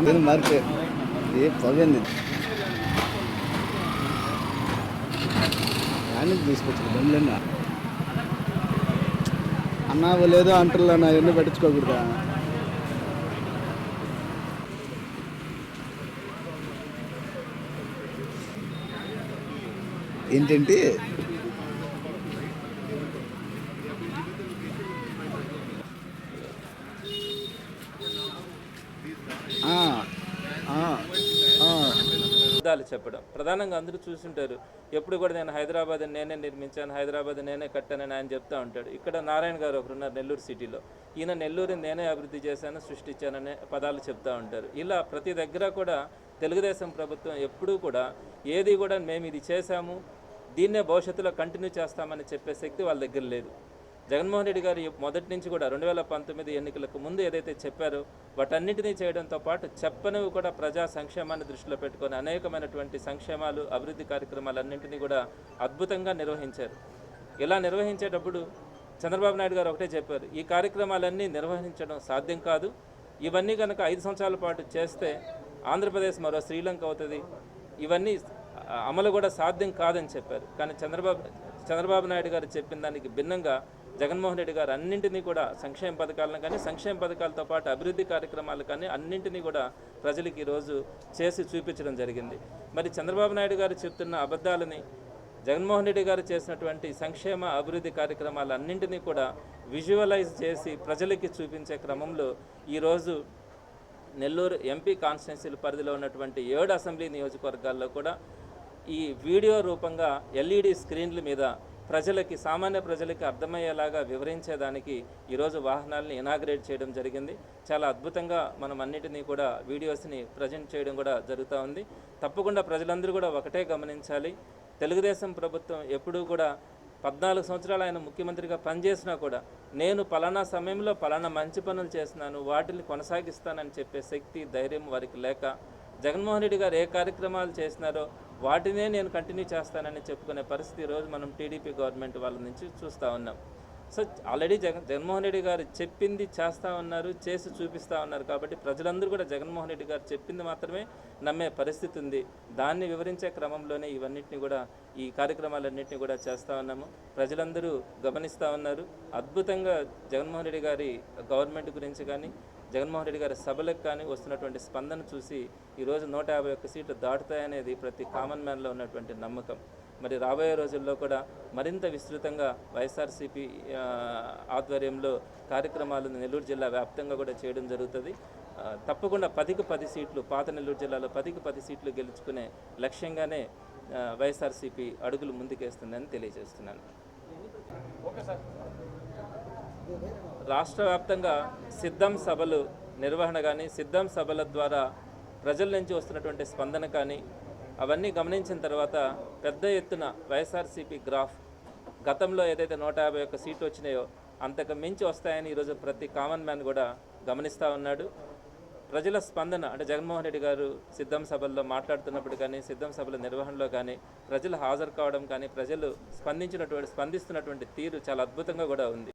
అందరూ మార్పు ఏ పొగంది కానీ తీసుకొచ్చారు బండ్లన్నా అన్నా లేదో అంటారు అన్న ఎన్ని పట్టించుకోకూడదా? ఏంటంటే అబద్ధాలు చెప్పడం. ప్రధానంగా అందరూ చూసుంటారు ఎప్పుడు కూడా నేను హైదరాబాద్ నేనే నిర్మించాను హైదరాబాద్ నేనే కట్టానని ఆయన చెప్తా ఉంటాడు. ఇక్కడ నారాయణ గారు ఒకరు ఉన్నారు నెల్లూరు సిటీలో. ఈయన నెల్లూరుని నేనే అభివృద్ధి చేశాను సృష్టించాననే పదాలు చెప్తా ఉంటారు. ఇలా ప్రతి దగ్గర కూడా తెలుగుదేశం ప్రభుత్వం ఎప్పుడూ కూడా ఏది కూడా మేము ఇది చేశాము దీన్నే భవిష్యత్తులో కంటిన్యూ చేస్తామని చెప్పే శక్తి వాళ్ళ దగ్గర లేదు. జగన్మోహన్ రెడ్డి గారు మొదటి నుంచి కూడా రెండు వేల పంతొమ్మిది ఎన్నికలకు ముందు ఏదైతే చెప్పారో వాటన్నిటినీ చేయడంతో పాటు చెప్పనివి కూడా ప్రజా సంక్షేమాన్ని దృష్టిలో పెట్టుకొని అనేకమైనటువంటి సంక్షేమాలు అభివృద్ధి కార్యక్రమాలన్నింటినీ కూడా అద్భుతంగా నిర్వహించారు. ఇలా నిర్వహించేటప్పుడు చంద్రబాబు నాయుడు గారు ఒకటే చెప్పారు ఈ కార్యక్రమాలన్నీ నిర్వహించడం సాధ్యం కాదు. ఇవన్నీ కనుక ఐదు సంవత్సరాల పాటు చేస్తే ఆంధ్రప్రదేశ్ మరో శ్రీలంక అవుతుంది. ఇవన్నీ అమలు కూడా సాధ్యం కాదని చెప్పారు. కానీ చంద్రబాబు చంద్రబాబు నాయుడు గారు చెప్పిన దానికి భిన్నంగా జగన్మోహన్ రెడ్డి గారు అన్నింటినీ కూడా సంక్షేమ పథకాలను కానీ సంక్షేమ పథకాలతో పాటు అభివృద్ధి కార్యక్రమాలు కానీ అన్నింటినీ కూడా ప్రజలకు ఈరోజు చేసి చూపించడం జరిగింది. మరి చంద్రబాబు నాయుడు గారు చెప్తున్న అబద్ధాలని జగన్మోహన్ రెడ్డి గారు చేసినటువంటి సంక్షేమ అభివృద్ధి కార్యక్రమాలు అన్నింటినీ కూడా విజువలైజ్ చేసి ప్రజలకి చూపించే క్రమంలో ఈరోజు నెల్లూరు ఎంపీ కాన్స్టిట్యున్సీల పరిధిలో ఉన్నటువంటి ఏడు అసెంబ్లీ నియోజకవర్గాల్లో కూడా ఈ వీడియో రూపంగా ఎల్ఈడి స్క్రీన్ల మీద ప్రజలకి సామాన్య ప్రజలకి అర్థమయ్యేలాగా వివరించేదానికి ఈరోజు వాహనాలని ఇనాగ్రేట్ చేయడం జరిగింది. చాలా అద్భుతంగా మనం అన్నిటినీ కూడా వీడియోస్ని ప్రజెంట్ చేయడం కూడా జరుగుతూ ఉంది. తప్పకుండా ప్రజలందరూ కూడా ఒకటే గమనించాలి. తెలుగుదేశం ప్రభుత్వం ఎప్పుడూ కూడా పద్నాలుగు సంవత్సరాలు ఆయన ముఖ్యమంత్రిగా పనిచేసినా కూడా నేను పలానా సమయంలో పలానా మంచి పనులు చేస్తున్నాను వాటిని కొనసాగిస్తానని చెప్పే శక్తి ధైర్యం వారికి లేక జగన్మోహన్ రెడ్డి గారు ఏ కార్యక్రమాలు చేసినారో వాటినే నేను కంటిన్యూ చేస్తానని చెప్పుకునే పరిస్థితి ఈరోజు మనం టీడీపీ గవర్నమెంట్ వాళ్ళ నుంచి చూస్తూ ఉన్నాం. సో ఆల్రెడీ జగన్ జగన్మోహన్ రెడ్డి గారు చెప్పింది చేస్తూ ఉన్నారు చేసి చూపిస్తూ ఉన్నారు కాబట్టి ప్రజలందరూ కూడా జగన్మోహన్ రెడ్డి గారు చెప్పింది మాత్రమే నమ్మే పరిస్థితి ఉంది. దాన్ని వివరించే క్రమంలోనే ఇవన్నిటిని కూడా ఈ కార్యక్రమాలన్నింటినీ కూడా చేస్తూ ఉన్నాము. ప్రజలందరూ గమనిస్తూ ఉన్నారు. అద్భుతంగా జగన్మోహన్ రెడ్డి గారి గవర్నమెంట్ గురించి కానీ జగన్మోహన్ రెడ్డి గారి సభలకు కానీ వస్తున్నటువంటి స్పందన చూసి ఈరోజు నూట యాభై ఒక్క సీట్లు దాటుతాయనేది ప్రతి కామన్ మ్యాన్లో ఉన్నటువంటి నమ్మకం. మరి రాబోయే రోజుల్లో కూడా మరింత విస్తృతంగా వైఎస్ఆర్సీపీ ఆధ్వర్యంలో కార్యక్రమాలను నెల్లూరు జిల్లా వ్యాప్తంగా కూడా చేయడం జరుగుతుంది. తప్పకుండా పదికి పది సీట్లు పాత నెల్లూరు జిల్లాలో పదికి పది సీట్లు గెలుచుకునే లక్ష్యంగానే వైఎస్ఆర్సీపీ అడుగులు ముందుకేస్తుందని తెలియజేస్తున్నాను. రాష్ట్ర వ్యాప్తంగా సిద్ధం సభలు నిర్వహణ కానీ సిద్ధం సభల ద్వారా ప్రజల నుంచి వస్తున్నటువంటి స్పందన కానీ అవన్నీ గమనించిన తర్వాత పెద్ద ఎత్తున వైఎస్ఆర్సీపీ గ్రాఫ్ గతంలో ఏదైతే నూట యాభై ఒక్క సీట్లు వచ్చినాయో అంతకు మించి వస్తాయని ఈరోజు ప్రతి కామన్ మ్యాన్ కూడా గమనిస్తూ ఉన్నాడు. ప్రజల స్పందన అంటే జగన్మోహన్ రెడ్డి గారు సిద్ధం సభల్లో మాట్లాడుతున్నప్పుడు కానీ సిద్ధం సభల నిర్వహణలో కానీ ప్రజలు హాజరు కావడం కానీ ప్రజలు స్పందించినటువంటి స్పందిస్తున్నటువంటి తీరు చాలా అద్భుతంగా కూడా ఉంది.